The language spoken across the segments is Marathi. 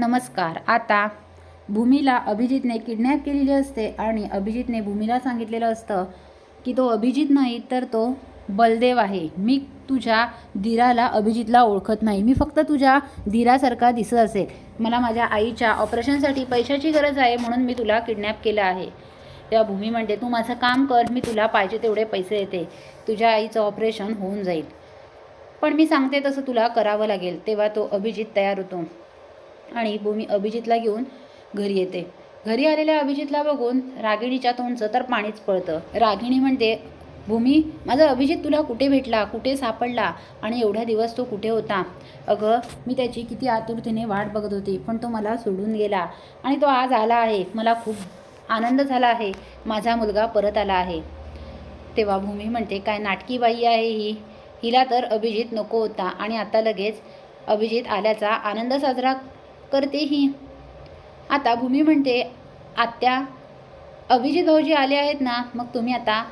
नमस्कार. आता भूमीला अभिजितने किडनॅप केलेली असते आणि अभिजितने भूमीला सांगितलेलं असतं की तो अभिजित नाही तर तो बलदेव आहे. मी तुझ्या धीराला अभिजितला ओळखत नाही. मी फक्त तुझ्या धीरासारखा दिसत असेल. मला माझ्या आईच्या ऑपरेशनसाठी पैशाची गरज आहे म्हणून मी तुला किडनॅप केलं आहे. तेव्हा भूमी म्हणते तू माझं काम कर. मी तुला पाहिजे तेवढे पैसे देते. तुझ्या आईचं ऑपरेशन होऊन जाईल. पण मी सांगते तसं तुला करावं लागेल. तेव्हा तो अभिजित तयार होतो. आणि भूमी अभिजितला घेऊन घरी येते. घरी आलेल्या अभिजितला बघून रागिणीच्या तोंडचं तर पाणीच पळतं रागिणी म्हणते भूमी माझा अभिजित तुला कुठे भेटला? कुठे सापडला? आणि एवढ्या दिवस तो कुठे होता? अगं मी त्याची किती आतुरतेने वाट बघत होती पण तो मला सोडून गेला. आणि तो आज आला आहे. मला खूप आनंद झाला आहे. माझा मुलगा परत आला आहे. तेव्हा भूमी म्हणते काय नाटकी बाई आहे ही. हिला तर अभिजित नको होता. आणि आता लगेच अभिजित आल्याचा आनंद साजरा करते ही. आता भूमी म्हणते आत्या अभिजित भाऊजी आले आहेत ना मग तुम्ही आता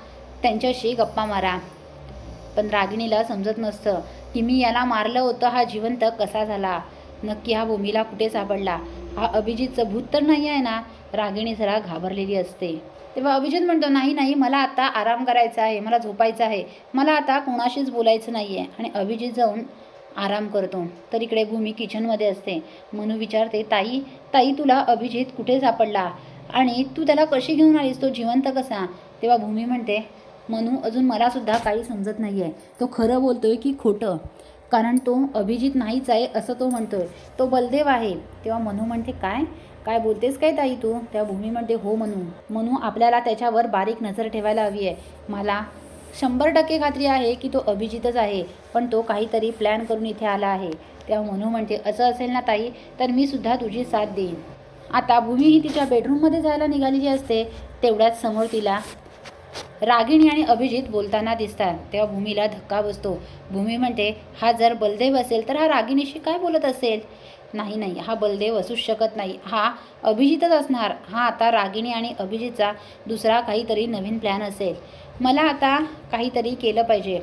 त्यांच्याशी गप्पा मारा. पण रागिणीला समजत नसतं की मी याला मारलं होतं हा जिवंत कसा झाला? नक्की हा भूमीला कुठे सापडला? हा अभिजितचं भूत तर नाही आहे ना? रागिणी जरा घाबरलेली असते. तेव्हा अभिजित म्हणतो नाही नाही मला आता आराम करायचा आहे मला झोपायचं आहे. मला आता कोणाशीच बोलायचं नाही आहे आणि अभिजित जाऊन आराम करतो. तर इकडे भूमी किचनमध्ये असते. मनू विचारते ताई ताई तुला अभिजित कुठे सापडला? आणि तू त्याला कशी घेऊन आलीस? तो जिवंत कसा? तेव्हा भूमी म्हणते मनू अजून मलासुद्धा काही समजत नाही आहे तो खरं बोलतोय की खोटं. कारण तो अभिजित नाहीच आहे असं तो म्हणतोय. तो बलदेव आहे. तेव्हा मनू म्हणते काय? काय बोलतेस काय ताई तू? तेव्हा भूमी म्हणते हो मनू. मनू आपल्याला त्याच्यावर बारीक नजर ठेवायला हवी आहे. मला शंभर टक्के खात्री आहे की तो अभिजितच आहे पण तो काहीतरी प्लॅन करून इथे आला आहे. तेव्हा म्हणू म्हणते असं असेल ना ताई तर मी सुद्धा तुझी साथ देईन. आता भूमी ही तिच्या बेडरूममध्ये जायला निघालेली असते तेवढ्याच समोर तिला रागिणी आणि अभिजित बोलताना दिसतात. तेव्हा भूमीला धक्का बसतो. भूमी म्हणते हा जर बलदेव असेल तर हा रागिणीशी काय बोलत असेल? नाही नाही. हा बलदेव असूच शकत नाही. हा अभिजितच असणार. हा आता रागिणी आणि अभिजितचा दुसरा काहीतरी नवीन प्लॅन असेल. मला आता काहीतरी केलं पाहिजे.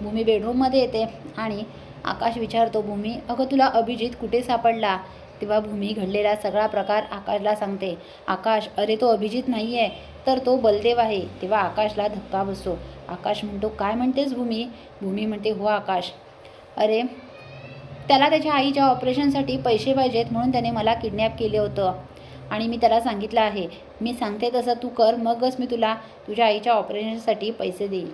भूमी बेडरूममध्ये येते आणि आकाश विचारतो भूमी अगं तुला अभिजित कुठे सापडला? तेव्हा भूमी घडलेला सगळा प्रकार आकाशला सांगते. आकाश अरे तो अभिजित नाही आहे तर तो बलदेव आहे. तेव्हा आकाशला धक्का बसतो. आकाश म्हणतो काय म्हणतेस भूमी? भूमी म्हणते हो आकाश. अरे त्याला त्याच्या आईच्या ऑपरेशनसाठी पैसे पाहिजेत म्हणून त्याने मला किडनॅप केलं होतं. आणि मी त्याला सांगितलं आहे मी सांगते तसं तू कर मगच मी तुला तुझ्या आईच्या ऑपरेशनसाठी पैसे देईल.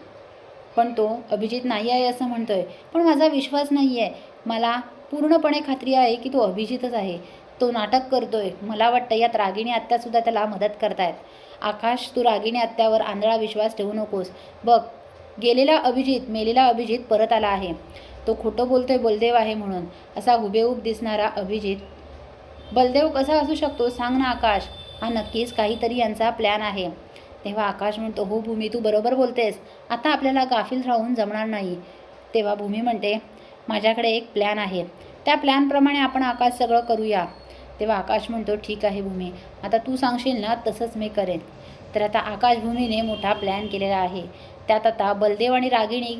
पण तो अभिजित नाही आहे असं म्हणतो आहे पण माझा विश्वास नाही आहे. मला पूर्णपणे खात्री आहे की तो अभिजितच आहे. तो नाटक करतोय. मला वाटतं यात रागिणी आत्यासुद्धा त्याला मदत करतायत. आकाश तू रागिणी आत्यावर आंधळा विश्वास ठेवू नकोस. बघ गेलेला अभिजित मेलेला अभिजित परत आला आहे. तो खोटं बोलतोय बलदेव आहे म्हणून असा हुबेहूब दिसणारा अभिजित बलदेव कसा असू शकतो? सांग ना आकाश. हा नक्कीच काहीतरी यांचा प्लॅन आहे. तेव्हा आकाश म्हणतो हो भूमी तू बरोबर बोलतेस. आता आपल्याला गाफील राहून जमणार नाही. तेव्हा भूमी म्हणते माझ्याकडे एक प्लॅन आहे. त्या प्लॅनप्रमाणे आपण आकाश सगळं करूया. तेव्हा आकाश म्हणतो ठीक आहे भूमी. आता तू सांगशील ना तसंच मी करेन. तर आता आकाश भूमीने मोठा प्लॅन केलेला आहे. त्यात आता बलदेव आणि रागिणी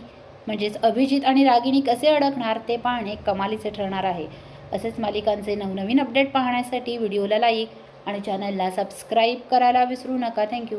म्हणजेच अभिजित आणि रागिणी कसे अडकणार ते पाहणे कमालीचे ठरणार आहे. असेच मालिकांचे नवनवीन अपडेट पाहण्यासाठी व्हिडिओला लाईक आणि चॅनलला सबस्क्राईब करायला विसरू नका. थँक्यू